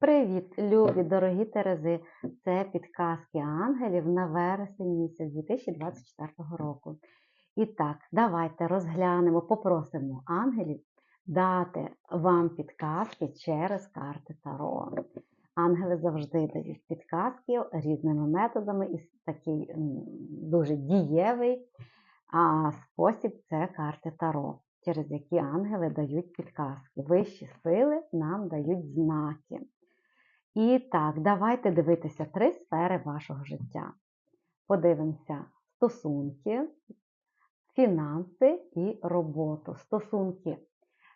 Привіт, любі, дорогі Терези! Це підказки ангелів на вересень місяць 2024 року. І так, давайте розглянемо, попросимо ангелів дати вам підказки через карти Таро. Ангели завжди дають підказки різними методами, і такий дуже дієвий а, спосіб це карти Таро, через які ангели дають підказки. Вищі сили нам дають знаки. І так, давайте дивитися три сфери вашого життя. Подивимося стосунки, фінанси і роботу. Стосунки.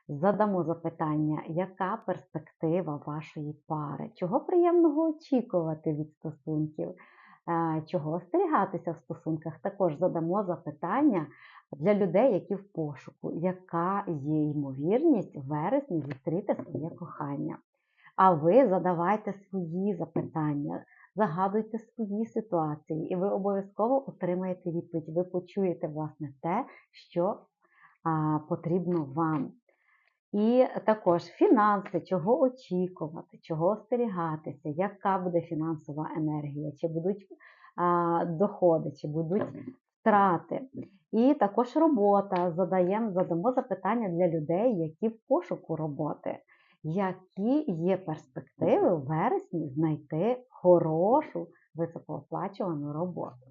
Задамо запитання, яка перспектива вашої пари? Чого приємного очікувати від стосунків? Е, Чого остерігатися в стосунках? Також задамо запитання для людей, які в пошуку, яка є ймовірність в вересні зустріти своє кохання. А ви задавайте свої запитання, загадуйте свої ситуації, і ви обов'язково отримаєте відповідь. Ви почуєте, власне, те, що а, потрібно вам. І також фінанси, чого очікувати, чого остерігатися, яка буде фінансова енергія, чи будуть а, доходи, чи будуть втрати. І також робота. Задаємо, задамо запитання для людей, які в пошуку роботи які є перспективи в вересні знайти хорошу високооплачувану роботу.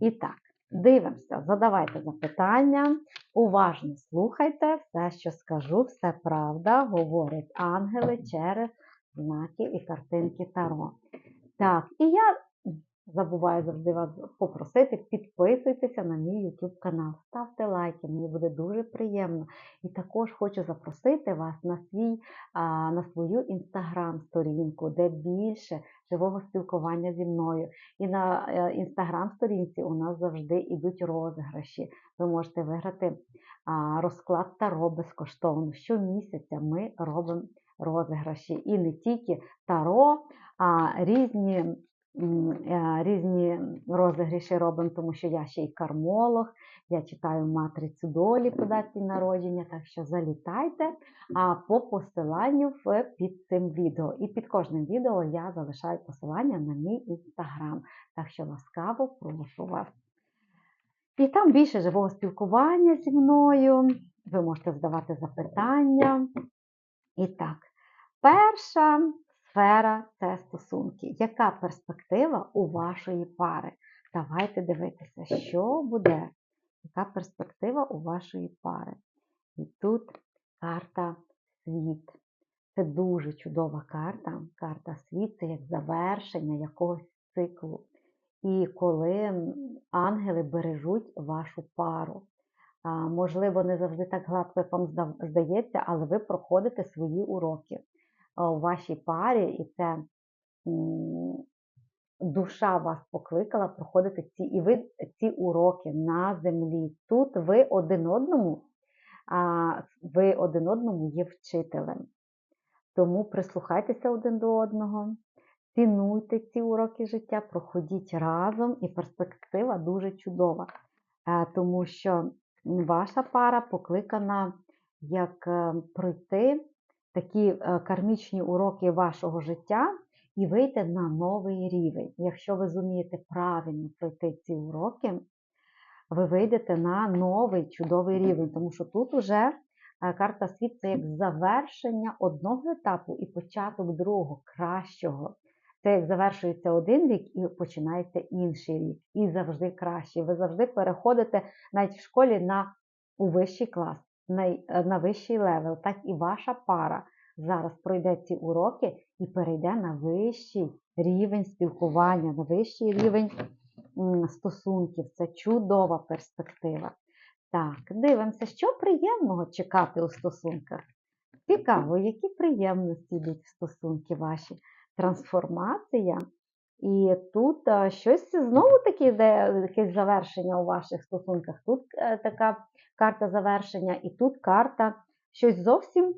І так, дивимося, задавайте запитання, уважно слухайте, все, що скажу, все правда, говорять ангели через знаки і картинки Таро. Так, і я забуваю завжди вас попросити, підписуйтеся на мій YouTube канал, ставте лайки, мені буде дуже приємно. І також хочу запросити вас на свій, на свою інстаграм-сторінку, де більше живого спілкування зі мною. І на е, інстаграм-сторінці у нас завжди йдуть розіграші. Ви можете виграти розклад Таро безкоштовно. Щомісяця ми робимо розіграші. І не тільки таро, а різні Е, різні розігріші робимо, тому що я ще й кармолог, я читаю матрицю долі по даті народження, так що залітайте а по посиланню під цим відео. І під кожним відео я залишаю посилання на мій інстаграм. Так що ласкаво прошу вас. І там більше живого спілкування зі мною. Ви можете задавати запитання. І так, перша сфера це стосунки. Яка перспектива у вашої пари? Давайте дивитися, що буде, яка перспектива у вашої пари. І тут карта світ. Це дуже чудова карта. Карта світ це як завершення якогось циклу. І коли ангели бережуть вашу пару. Можливо, не завжди так гладко, як вам здається, але ви проходите свої уроки у вашій парі, і це душа вас покликала проходити ці і ви ці уроки на землі. Тут ви один одному, ви один одному є вчителем. Тому прислухайтеся один до одного, цінуйте ці уроки життя, проходіть разом, і перспектива дуже чудова, е, тому що ваша пара покликана як е, пройти такі е, кармічні уроки вашого життя і вийти на новий рівень. Якщо ви зумієте правильно пройти ці уроки, ви вийдете на новий чудовий рівень, тому що тут уже е, карта світ це як завершення одного етапу і початок другого, кращого. Це як завершується один рік і починається інший рік. І завжди краще. Ви завжди переходите навіть в школі на у вищий клас на, е, вищий левел, так і ваша пара зараз пройде ці уроки і перейде на вищий рівень спілкування, на вищий рівень стосунків. Це чудова перспектива. Так, дивимося, що приємного чекати у стосунках. Цікаво, які приємності йдуть в стосунки ваші. Трансформація. І тут щось знову-таки йде якесь завершення у ваших стосунках. Тут е, така карта завершення, і тут карта щось зовсім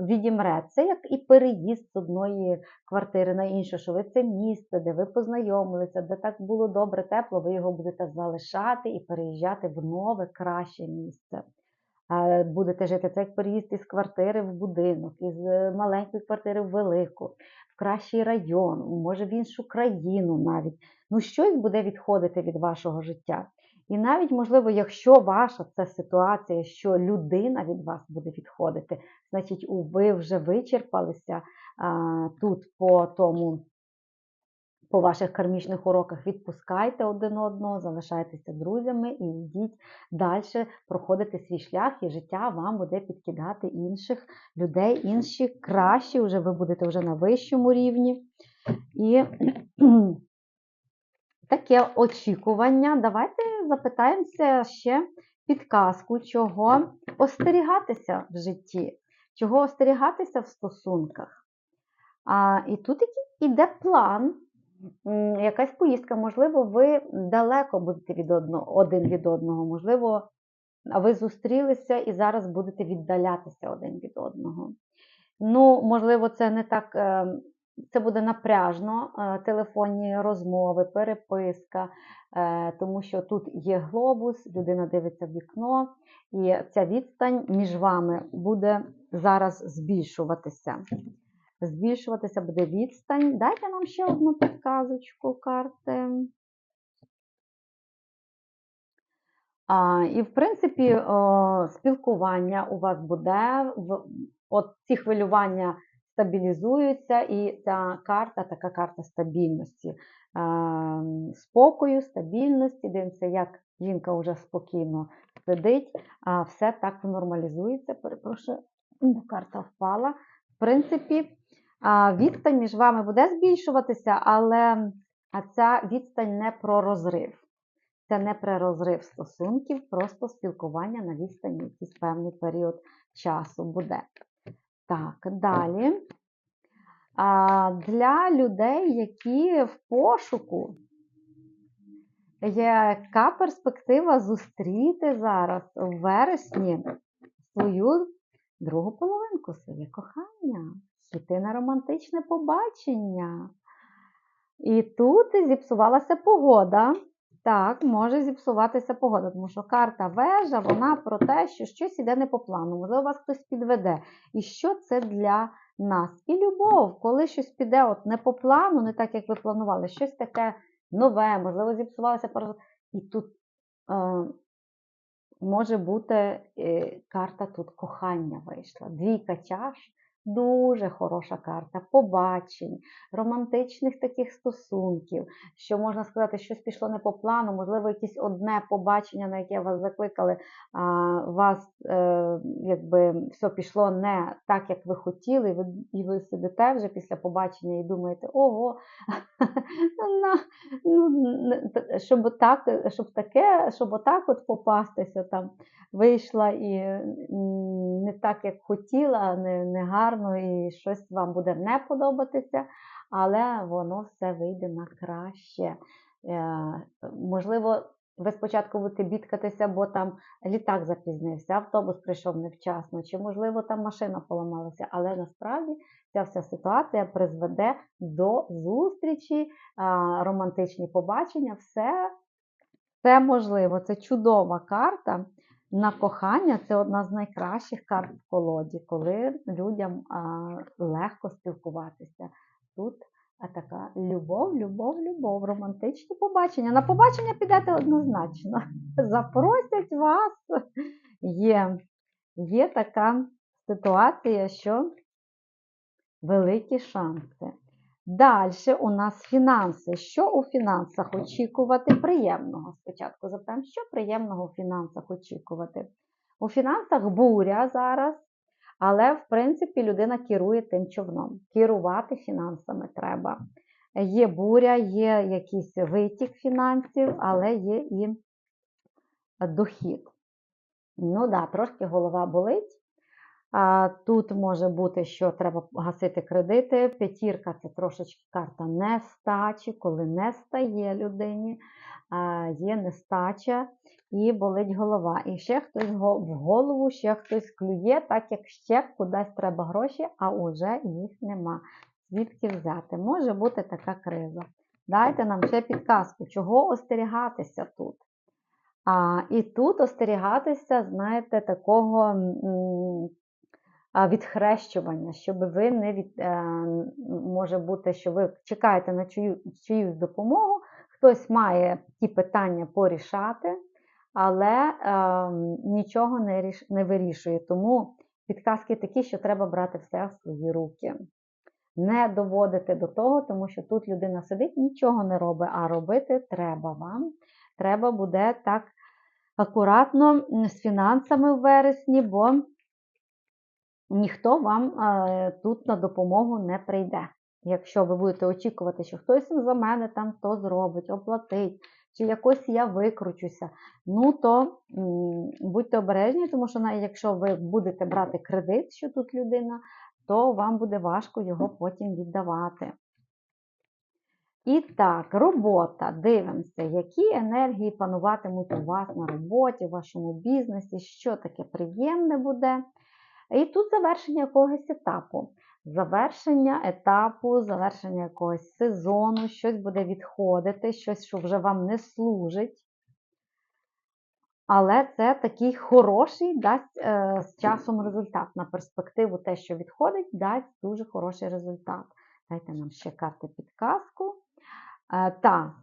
відімре. Це як і переїзд з одної квартири на іншу, що ви це місце, де ви познайомилися, де так було добре, тепло, ви його будете залишати і переїжджати в нове краще місце. Будете жити. Це як переїзд із квартири в будинок, із е, маленької квартири в велику, в кращий район, може в іншу країну навіть. Ну, щось буде відходити від вашого життя. І навіть, можливо, якщо ваша це ситуація, що людина від вас буде відходити, значить, ви вже вичерпалися а, тут по тому, по ваших кармічних уроках, відпускайте один одного, залишайтеся друзями і йдіть далі, проходити свій шлях, і життя вам буде підкидати інших людей, інші кращі, вже ви будете вже на вищому рівні. І таке очікування. Давайте запитаємося ще підказку, чого остерігатися в житті, чого остерігатися в стосунках. А, і тут іде план, якась поїздка, можливо, ви далеко будете від одного, один від одного, можливо, ви зустрілися і зараз будете віддалятися один від одного. Ну, можливо, це не так, е, це буде напряжно, е, телефонні розмови, переписка, е, тому що тут є глобус, людина дивиться в вікно, і ця відстань між вами буде зараз збільшуватися. Збільшуватися буде відстань. Дайте нам ще одну підказочку карти. А, і, в принципі, о, спілкування у вас буде, в- от ці хвилювання стабілізуються, і ця карта така карта стабільності, а, спокою, стабільності. Дивимося, як жінка вже спокійно сидить, а все так нормалізується. Перепрошую, карта впала. В принципі, відстань між вами буде збільшуватися, але ця відстань не про розрив. Це не про розрив стосунків, просто спілкування на відстані якийсь певний період часу буде. Так, далі. Для людей, які в пошуку, яка перспектива зустріти зараз в вересні свою другу половинку, своє кохання, йти на романтичне побачення. І тут зіпсувалася погода. Так, може зіпсуватися погода, тому що карта вежа, вона про те, що щось іде не по плану, можливо, вас хтось підведе. І що це для нас? І любов, коли щось піде от не по плану, не так, як ви планували, щось таке нове, можливо, зіпсувалося І тут е, може бути е, карта тут кохання вийшла. Двійка чаш. Дуже хороша карта побачень, романтичних таких стосунків, що можна сказати, щось пішло не по плану, можливо, якесь одне побачення, на яке вас закликали, а вас е, якби все пішло не так, як ви хотіли, і ви, сидите вже після побачення і думаєте, ого, ну, щоб так, щоб таке, щоб отак от попастися там вийшла і так, як хотіла, не, не гарно, і щось вам буде не подобатися, але воно все вийде на краще. Е, Можливо, ви спочатку будете бідкатися, бо там літак запізнився, автобус прийшов невчасно, чи, можливо, там машина поламалася, але насправді ця вся ситуація призведе до зустрічі, а, романтичні побачення, все, все можливо. Це чудова карта на кохання це одна з найкращих карт в колоді, коли людям легко спілкуватися. Тут така любов, любов, любов, романтичні побачення. На побачення підете однозначно. Запросять вас. Є, є така ситуація, що великі шанси. Далі у нас фінанси. Що у фінансах очікувати приємного? Спочатку запитаємо, що приємного у фінансах очікувати. У фінансах буря зараз, але, в принципі, людина керує тим човном. Керувати фінансами треба. Є буря, є якийсь витік фінансів, але є і дохід. Ну так, да, трошки голова болить. Тут може бути, що треба гасити кредити. П'ятірка це трошечки карта нестачі, коли не стає людині, є нестача і болить голова. І ще хтось в голову, ще хтось клює, так як ще кудись треба гроші, а уже їх нема. Звідки взяти? Може бути така криза. Дайте нам ще підказку, чого остерігатися тут. А, і тут остерігатися, знаєте, такого відхрещування, щоб ви не від е, може бути, що ви чекаєте на чию, чиюсь допомогу, хтось має ті питання порішати, але е, нічого не, ріш, не вирішує. Тому підказки такі, що треба брати все в свої руки. Не доводити до того, тому що тут людина сидить, нічого не робить, а робити треба вам. Треба буде так акуратно з фінансами в вересні, бо ніхто вам е, тут на допомогу не прийде. Якщо ви будете очікувати, що хтось за мене там то зробить, оплатить, чи якось я викручуся, ну то будьте обережні, тому що навіть якщо ви будете брати кредит, що тут людина, то вам буде важко його потім віддавати. І так, робота. Дивимося, які енергії пануватимуть у вас на роботі, в вашому бізнесі, що таке приємне буде. І тут завершення якогось етапу. Завершення етапу, завершення якогось сезону, щось буде відходити, щось, що вже вам не служить. Але це такий хороший дасть е, з часом результат. На перспективу те, що відходить, дасть дуже хороший результат. Дайте нам ще карти підказку. Е, та,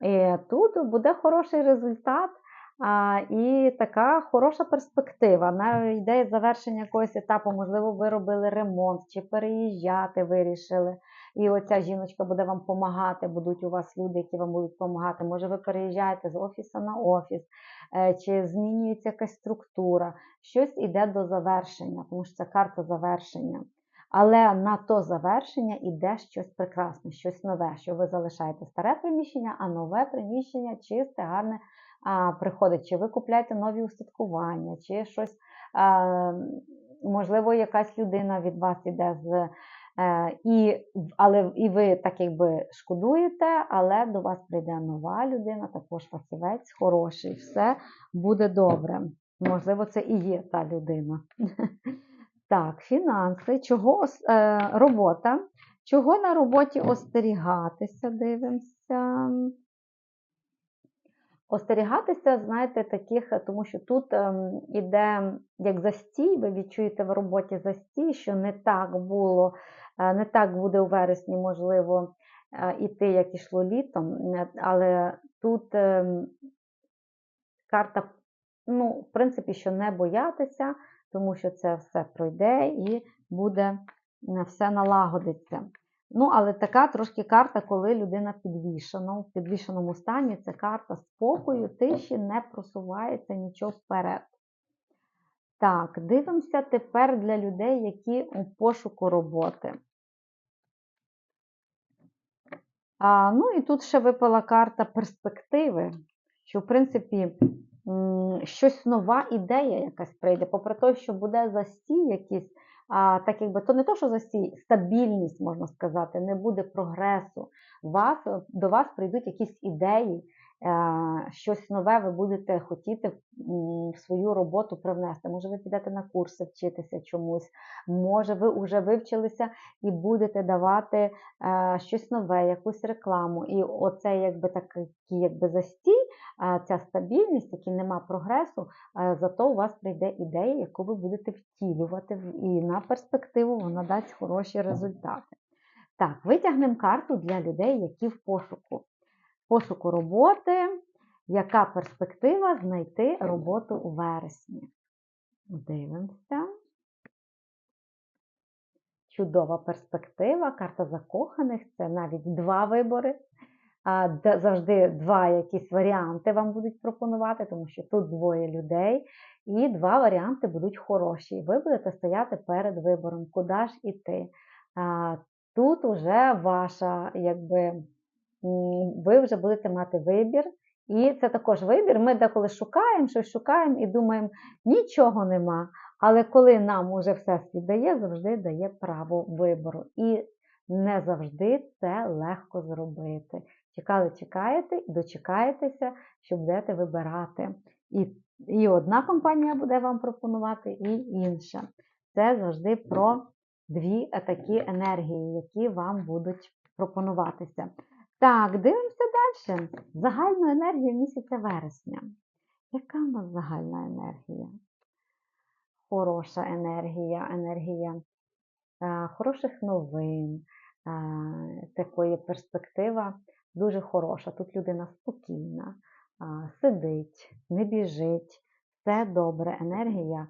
і тут буде хороший результат а, і така хороша перспектива. Навіть йде завершення якогось етапу, можливо, ви робили ремонт чи переїжджати вирішили. І оця жіночка буде вам допомагати, будуть у вас люди, які вам будуть допомагати. Може, ви переїжджаєте з офісу на офіс, е, чи змінюється якась структура, щось іде до завершення, тому що це карта завершення. Але на то завершення іде щось прекрасне, щось нове, що ви залишаєте старе приміщення, а нове приміщення чисте, гарне приходить. Чи ви купляєте нові устаткування, чи щось, можливо, якась людина від вас іде з. Е, і, але і ви так якби шкодуєте, але до вас прийде нова людина, також фахівець, хороший, все буде добре. Можливо, це і є та людина. Так, фінанси, чого е, робота, чого на роботі остерігатися, дивимося. Остерігатися, знаєте, таких, тому що тут ем, іде як застій, ви відчуєте в роботі застій, що не так було, е, не так буде у вересні, можливо, е, іти, як ішло літом, е, але тут ем, карта, ну, в принципі, що не боятися, тому що це все пройде і буде все налагодиться. Ну, але така трошки карта, коли людина підвішена. В підвішеному стані це карта спокою, тиші, не просувається нічого вперед. Так, дивимося тепер для людей, які у пошуку роботи. А, Ну і тут ще випала карта перспективи, що, в принципі, щось нова ідея якась прийде, попри те, що буде застій якийсь, а, так якби то не то, що застій, стабільність, можна сказати, не буде прогресу. Вас, До вас прийдуть якісь ідеї, Е, щось нове ви будете хотіти в свою роботу привнести. Може, ви підете на курси вчитися чомусь, може, ви вже вивчилися і будете давати е, щось нове, якусь рекламу. І оце якби такий якби застій, ця стабільність, який нема прогресу, зато у вас прийде ідея, яку ви будете втілювати, і на перспективу вона дасть хороші результати. Так, витягнемо карту для людей, які в пошуку пошуку роботи, яка перспектива знайти роботу у вересні. Дивимося. Чудова перспектива, карта закоханих це навіть два вибори. Завжди два якісь варіанти вам будуть пропонувати, тому що тут двоє людей, і два варіанти будуть хороші. Ви будете стояти перед вибором, куди ж іти. Тут уже ваша, якби ви вже будете мати вибір. І це також вибір. Ми деколи шукаємо, щось шукаємо і думаємо, нічого нема. Але коли нам уже всесвіт дає, завжди дає право вибору. І не завжди це легко зробити. Чекали, чекаєте дочекаєтеся, що будете вибирати. І, і одна компанія буде вам пропонувати, і інша. Це завжди про дві такі енергії, які вам будуть пропонуватися. Так, дивимося далі. Загальну енергію місяця вересня. Яка в нас загальна енергія? Хороша енергія, енергія е, хороших новин, е, такої перспектива дуже хороша. Тут людина спокійна, сидить, не біжить, все добре. Енергія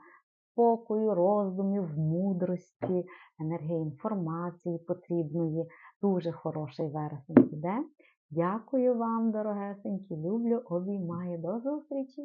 спокою, роздумів, мудрості, енергія інформації потрібної. Дуже хороший вересень іде. Дякую вам, дорогесенькі, люблю, обіймаю. До зустрічі!